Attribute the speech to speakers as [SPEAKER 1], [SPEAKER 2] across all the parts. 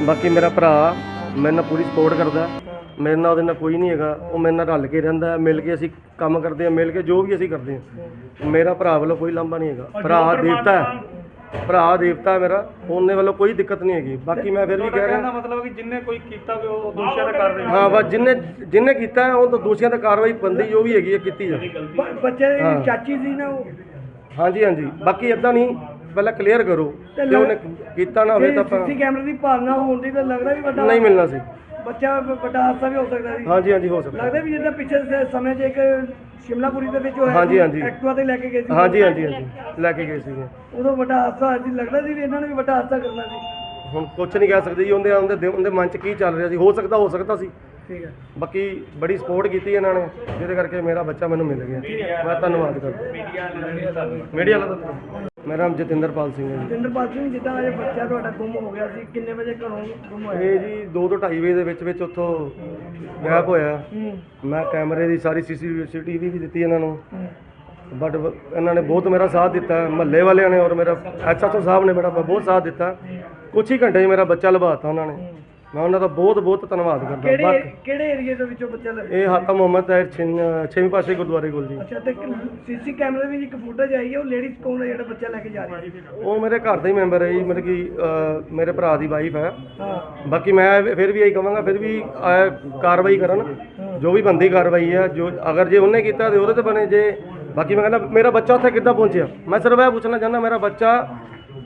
[SPEAKER 1] ਬਾਕੀ ਮੇਰਾ ਭਰਾ ਮੇਰੇ ਨਾਲ ਪੂਰੀ ਸਪੋਰਟ ਕਰਦਾ। ਮੇਰੇ ਨਾਲ ਉਹਦੇ ਨਾਲ ਕੋਈ ਨਹੀਂ ਹੈਗਾ। ਉਹ ਮੇਰੇ ਨਾਲ ਰਲ ਕੇ ਰਹਿੰਦਾ ਹੈ, ਮਿਲ ਕੇ ਅਸੀਂ ਕੰਮ ਕਰਦੇ ਹਾਂ ਮਿਲ ਕੇ ਜੋ ਵੀ ਅਸੀਂ ਕਰਦੇ ਹਾਂ। ਮੇਰਾ ਭਰਾ ਵੱਲੋਂ ਕੋਈ ਲਾਂਭਾ ਨਹੀਂ ਹੈਗਾ। ਭਰਾ ਦੇਵਤਾ ਹੈ। ਭਰਾ ਦੇਵਤਾ ਹੈ ਮੇਰਾ। ਉਹਨੇ ਵੱਲੋਂ ਕੋਈ ਦਿੱਕਤ ਨਹੀਂ ਹੈਗੀ। ਬਾਕੀ ਮੈਂ ਫਿਰ ਵੀ ਕਹਿ ਰਿਹਾ
[SPEAKER 2] ਮਤਲਬ ਕਿ ਜਿੰਨੇ ਕੋਈ ਕੀਤਾ ਹੋਵੇ ਉਹ ਦੋਸ਼ੀਆਂ ਤੇ ਕਾਰਵਾਈ
[SPEAKER 1] ਹਾਂ ਬਸ ਜਿੰਨੇ ਜਿੰਨੇ ਕੀਤਾ ਉਹ ਤਾਂ ਦੋਸ਼ੀਆਂ ਤੇ ਕਾਰਵਾਈ ਬੰਦੀ ਜੋ ਵੀ ਹੈਗੀ ਹੈ ਕੀਤੀ ਜਾਵੇ।
[SPEAKER 3] ਬੱਚੇ। ਦੀ ਚਾਚੀ ਸੀ ਨਾ ਉਹ
[SPEAKER 1] ਹਾਂਜੀ ਹਾਂਜੀ। ਬਾਕੀ ਇਦਾਂ ਨਹੀਂ। ਪਹਿਲਾਂ ਕਲੀਅਰ ਕਰੋ
[SPEAKER 3] ਤੇ
[SPEAKER 1] ਜੇ ਉਹਨੇ ਕੀਤਾ ਨਾ ਹੋਵੇ ਤਾਂ ਆਪਾਂ
[SPEAKER 3] ਸੀਸੀ ਕੈਮਰੇ ਦੀ ਭਾਲਣਾ ਹੋਣ ਦੀ ਤਾਂ ਲੱਗਦਾ ਵੀ ਵੱਡਾ
[SPEAKER 1] ਨਹੀਂ ਮਿਲਣਾ ਸੀ।
[SPEAKER 3] ਬੱਚਾ ਵ- ਵੱਡਾ ਹਾਦਸਾ ਵੀ ਹੋ ਸਕਦਾ ਸੀ।
[SPEAKER 1] ਹਾਂਜੀ ਹਾਂਜੀ ਹੋ ਸਕਦਾ।
[SPEAKER 3] ਲੱਗਦਾ ਵੀ ਜਿੱਦਾਂ ਪਿੱਛੇ ਸਮੇਂ 'ਚ ਇੱਕ ਸ਼ਿਮਲਾਪੁਰੀ ਦੇ ਵਿੱਚ ਹੋਇਆ
[SPEAKER 1] ਹਾਂਜੀ,
[SPEAKER 3] ਸੀ,
[SPEAKER 1] ਹਾਂਜੀ।
[SPEAKER 3] ਐਕਟਿਵਾ ਤੇ ਲੈ ਕੇ ਗਏ ਸੀ।
[SPEAKER 1] ਹਾਂਜੀ ਹਾਂਜੀ ਹਾਂਜੀ। ਲੈ ਕੇ ਗਏ ਸੀਗੇ।
[SPEAKER 3] ਉਦੋਂ ਵੱਡਾ ਹਾਦਸਾ ਹੋਇਆ ਸੀ ਲੱਗਦਾ ਸੀ ਵੀ ਇਹਨਾਂ ਨੇ ਵੀ ਵੱਡਾ ਹਾਦਸਾ ਕਰਨਾ ਸੀ।
[SPEAKER 1] ਹੁਣ ਕੁਝ ਨਹੀਂ ਕਹਿ ਸਕਦੇ ਜੀ ਉਹਦੇ ਉਹਦੇ ਦਿ- ਉਹਦੇ ਮਨ 'ਚ ਕੀ ਚੱਲ ਰਿਹਾ ਸੀ? ਹੋ ਸਕਦਾ ਹੋ ਸਕਦਾ ਸੀ।
[SPEAKER 3] ਠੀਕ ਹੈ।
[SPEAKER 1] ਬਾਕੀ ਬੜੀ ਸਪੋਰਟ ਕੀਤੀ ਇਹਨਾਂ ਨੇ ਜਿਹਦੇ ਕਰਕੇ ਮੇਰਾ ਬੱਚਾ ਮੈਨੂੰ ਮਿਲ ਗਿਆ। ਮੈਂ ਧੰਨਵਾਦ ਕਰਦਾ। ਮੀਡੀਆ ਵਾਲਾ ਤਾਂ ਮੇਰਾ ਨਾਮ ਜਤਿੰਦਰਪਾਲ ਸਿੰਘ ਹੈ
[SPEAKER 3] ਜਿੰਦਰਪਾਲ ਸਿੰਘ ਜਿੱਦਾਂ ਇਹ ਬੱਚਾ ਤੁਹਾਡਾ ਗੁੰਮ ਹੋ ਗਿਆ ਸੀ ਕਿੰਨੇ ਵਜੇ ਘਰੋਂ ਗੁੰਮ ਹੋਇਆ
[SPEAKER 1] ਇਹ ਜੀ 2 ਤੋਂ 2:30 ਵਜੇ ਦੇ ਵਿੱਚ ਵਿੱਚ ਉੱਥੋਂ ਗਾਇਬ ਹੋਇਆ। ਮੈਂ ਕੈਮਰੇ ਦੀ ਸਾਰੀ ਸੀਸੀਟੀਵੀ ਵੀ ਦਿੱਤੀ ਇਹਨਾਂ ਨੂੰ। ਬਟ ਇਹਨਾਂ ਨੇ ਬਹੁਤ ਮੇਰਾ ਸਾਥ ਦਿੱਤਾ। ਮਹੱਲੇ ਵਾਲਿਆਂ ਨੇ ਔਰ ਮੇਰਾ ਐਸਐਚਓ ਸਾਹਿਬ ਨੇ ਮੇਰਾ ਬਹੁਤ ਸਾਥ ਦਿੱਤਾ। ਕੁਛ ਹੀ ਘੰਟੇ 'ਚ ਮੇਰਾ ਬੱਚਾ ਲਵਾਤਾ ਉਹਨਾਂ ਨੇ। ਮੈਂ ਉਹਨਾਂ ਦਾ ਬਹੁਤ ਬਹੁਤ ਧੰਨਵਾਦ ਕਰਦਾ
[SPEAKER 3] ਕਿਹੜੇ
[SPEAKER 1] ਬਾਕੀ
[SPEAKER 3] ਕਿਹੜੇ ਏਰੀਏ ਦੇ ਵਿੱਚੋਂ ਬੱਚਾ ਲੱਗਿਆ
[SPEAKER 1] ਇਹ ਹਾਤਾ ਮੁਹੰਮਦ ਤਾਹਿਰ ਛਿੰਨ ਛੇਵੀਂ ਪਾਸੇ ਗੁਰਦੁਆਰੇ ਕੋਲ ਜੀ।
[SPEAKER 3] ਅੱਛਾ ਤੇ ਸੀਸੀ ਕੈਮਰੇ ਵਿੱਚ ਇੱਕ ਫੁਟੇਜ ਆਈ ਹੈ ਉਹ ਲੇਡੀਜ਼ ਕੌਣ ਹੈ ਜਿਹੜਾ ਬੱਚਾ ਲੈ ਕੇ ਜਾ ਰਹੀ ਹੈ?
[SPEAKER 1] ਉਹ ਮੇਰੇ ਘਰ ਦਾ ਹੀ ਮੈਂਬਰ ਹੈ ਜੀ ਮਤਲਬ ਕਿ ਅਹ, ਮੇਰੇ ਭਰਾ ਦੀ ਵਾਈਫ ਹੈ।
[SPEAKER 3] ਹਾਂ।
[SPEAKER 1] ਬਾਕੀ ਮੈਂ ਫਿਰ ਵੀ ਇਹੀ ਕਹਾਂਗਾ ਫਿਰ ਵੀ ਅਹ, ਕਾਰਵਾਈ ਕਰਨ ਜੋ ਵੀ ਬੰਦੀ ਕਾਰਵਾਈ ਹੈ ਜੋ ਅਗਰ ਜੇ ਉਹਨੇ ਕੀਤਾ ਤੇ ਉਹਦੇ ਤੇ ਬਣੇ ਜੇ। ਬਾਕੀ ਮੈਂ ਕਹਿੰਦਾ ਮੇਰਾ ਬੱਚਾ ਉੱਥੇ ਕਿੱਦਾਂ ਪਹੁੰਚਿਆ? ਮੈਂ ਸਿਰਫ ਇਹ ਪੁੱਛਣਾ ਚਾਹੁੰਦਾ ਮੇਰਾ ਬੱਚਾ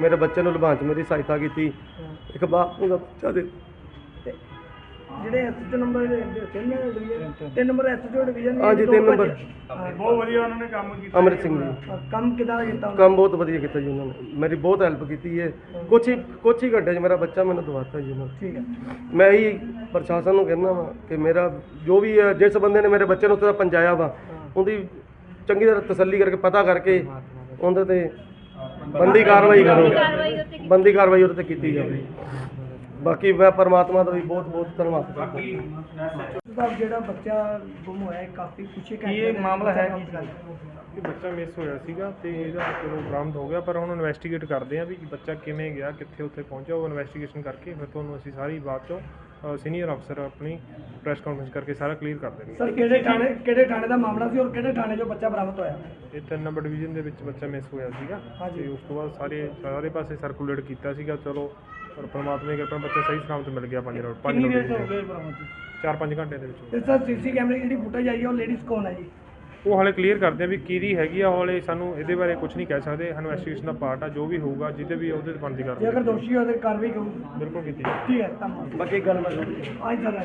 [SPEAKER 1] ਮੇਰੇ ਬੱਚੇ ਨੂੰ ਲਭਾਉਣ 'ਚ ਮੇਰੀ ਸਹਾਇਤਾ ਕੀਤੀ। ਇੱਕ ਬਾਪ ਦਾ ਬੱਚਾ ਦੇ
[SPEAKER 3] ਜਿਹੜੇ ਨੰਬਰ ਤਿੰਨ ਤਿੰਨ ਨੰਬਰ ਐਸਐਚਓ ਡਿਵੀਜ਼ਨ
[SPEAKER 1] ਹਾਂਜੀ, ਤਿੰਨ ਨੰਬਰ।
[SPEAKER 2] ਬਹੁਤ ਵਧੀਆ ਉਹਨਾਂ ਨੇ ਕੰਮ ਕੀਤਾ।
[SPEAKER 1] ਅਮਰਿਤ ਸਿੰਘ ਜੀ।
[SPEAKER 3] ਕੰਮ ਕਿਦਾਂ ਦਾ ਕੀਤਾ ਉਹਨਾਂ
[SPEAKER 1] ਕੰਮ ਬਹੁਤ ਵਧੀਆ ਕੀਤਾ ਜੀ ਉਹਨਾਂ ਨੇ। ਮੇਰੀ ਬਹੁਤ ਹੈਲਪ ਕੀਤੀ ਹੈ। ਕੁਛ ਹੀ ਕੁਛ ਹੀ ਘੰਟੇ 'ਚ ਮੇਰਾ ਬੱਚਾ ਮੈਨੂੰ ਦਵਾਤਾ ਜੀ ਉਹਨਾਂ ਨੇ।
[SPEAKER 3] ਠੀਕ ਹੈ
[SPEAKER 1] ਮੈਂ ਹੀ ਪ੍ਰਸ਼ਾਸਨ ਨੂੰ ਕਹਿੰਦਾ ਵਾਂ ਕਿ ਮੇਰਾ ਜੋ ਵੀ ਹੈ ਜਿਸ ਬੰਦੇ ਨੇ ਮੇਰੇ ਬੱਚੇ ਨੂੰ ਉੱਥੇ ਪਹੁੰਚਾਇਆ ਵਾ ਉਹਦੀ ਚੰਗੀ ਤਰ੍ਹਾਂ ਤਸੱਲੀ ਕਰਕੇ ਪਤਾ ਕਰਕੇ ਉਹਦੇ ਤੇ ਬੰਦੀ ਕਾਰਵਾਈ ਕਰੋ। ਬੰਦੀ ਕਾਰਵਾਈ ਉਹਦੇ ਤੇ ਕੀਤੀ ਜਾਵੇ। ਬਾਕੀ ਮੈਂ ਪਰਮਾਤਮਾ ਦਾ ਵੀ ਬਹੁਤ ਬਹੁਤ ਧੰਨਵਾਦ। ਕਰਦਾ
[SPEAKER 3] ਜਿਹੜਾ ਬੱਚਾ ਗੁੰਮ ਹੋਇਆ ਹੈ ਕਾਫੀ ਪਿੱਛੇ
[SPEAKER 2] ਕੀ ਇਹ ਮਾਮਲਾ ਹੈ ਕੀ?
[SPEAKER 4] ਬੱਚਾ ਮਿਸ ਹੋਇਆ ਸੀਗਾ ਤੇ ਇਹਦਾ ਚਲੋ ਬਰਾਮਦ ਹੋ ਗਿਆ ਪਰ ਹੁਣ ਇਨਵੈਸਟੀਗੇਟ ਕਰਦੇ ਆ ਵੀ ਬੱਚਾ ਕਿਵੇਂ ਗਿਆ ਕਿੱਥੇ ਉੱਥੇ ਪਹੁੰਚਿਆ ਉਹ ਇਨਵੈਸਟੀਗੇਸ਼ਨ ਕਰਕੇ ਫਿਰ ਤੁਹਾਨੂੰ ਅਸੀਂ ਸਾਰੀ ਬਾਤ ਚੋਂ ਸੀਨੀਅਰ ਅਫਸਰ ਆਪਣੀ ਪ੍ਰੈਸ ਕਾਨਫਰੰਸ ਕਰਕੇ ਸਾਰਾ ਕਲੀਅਰ ਕਰ ਦੇਣਗੇ।
[SPEAKER 3] ਸਰ ਕਿਹੜੇ ਥਾਣੇ ਕਿਹੜੇ ਥਾਣੇ ਦਾ ਮਾਮਲਾ ਸੀ ਔਰ ਕਿਹੜੇ ਥਾਣੇ 'ਚੋਂ ਬੱਚਾ ਬਰਾਮਦ ਹੋਇਆ?
[SPEAKER 4] ਇਹ ਤਿੰਨ ਨੰਬਰ ਡਿਵੀਜ਼ਨ ਦੇ ਵਿੱਚ ਬੱਚਾ ਮਿਸ ਹੋਇਆ ਸੀਗਾ। ਤੇ ਉਸ ਤੋਂ ਬਾਅਦ ਸਾਰੇ ਸਾਰੇ ਪਾਸੇ ਸਰਕੂਲੇਟ ਕੀਤਾ ਸੀਗਾ ਚਲੋ ਪਰ ਪਰਮਾਤਮਾ ਦੀ ਕਿਰਪਾ ਨਾਲ ਬੱਚਾ ਸਹੀ ਸਲਾਮਤ ਮਿਲ ਗਿਆ ਪੰਜ ਰੋਡ ਪੰਜ
[SPEAKER 2] ਕਿੰਨੀ
[SPEAKER 4] ਰੋਡ
[SPEAKER 2] ਦੇਰ ਤੋਂ ਹੋ ਗਏ ਬਰਾਮਦ?
[SPEAKER 4] ਚਾਰ ਪੰਜ ਘੰਟੇ ਦੇ ਵਿੱਚ
[SPEAKER 3] ਤੇ ਸਰ ਸੀਸੀ ਕੈਮਰੇ ਦੀ ਜਿਹੜੀ ਫੁਟੇਜ ਆਈ ਹੈ ਉਹ ਲੇਡੀਜ਼ ਕੌਣ ਹੈ ਜੀ?
[SPEAKER 4] ਉਹ ਹਾਲੇ ਕਲੀਅਰ ਕਰਦੇ ਆ ਵੀ ਕਿਹਦੀ ਹੈਗੀ ਆ ਹਾਲੇ ਸਾਨੂੰ ਇਹਦੇ ਬਾਰੇ ਕੁਝ ਨਹੀਂ ਕਹਿ ਸਕਦੇ। ਇਨਵੈਸਟੀਗੇਸ਼ਨ ਦਾ ਪਾਰਟ ਆ ਜੋ ਵੀ ਹੋਊਗਾ ਜਿਹਦੇ ਵੀ ਉਹਦੇ ਤੇ ਬਣਦੀ
[SPEAKER 3] ਜੇ
[SPEAKER 4] ਕਰਦੇ
[SPEAKER 3] ਅਗਰ ਦੋਸ਼ੀ ਹੋਵੇ ਤਾਂ ਕਾਰਵਾਈ ਕਰੂਗੀ
[SPEAKER 4] ਬਿਲਕੁਲ ਕੀਤੀ
[SPEAKER 3] ਠੀਕ ਹੈ ਧੰਨਵਾਦ।
[SPEAKER 1] ਬਾਕੀ ਗੱਲ ਮੈਂ
[SPEAKER 3] ਅੱਜ ਸਰ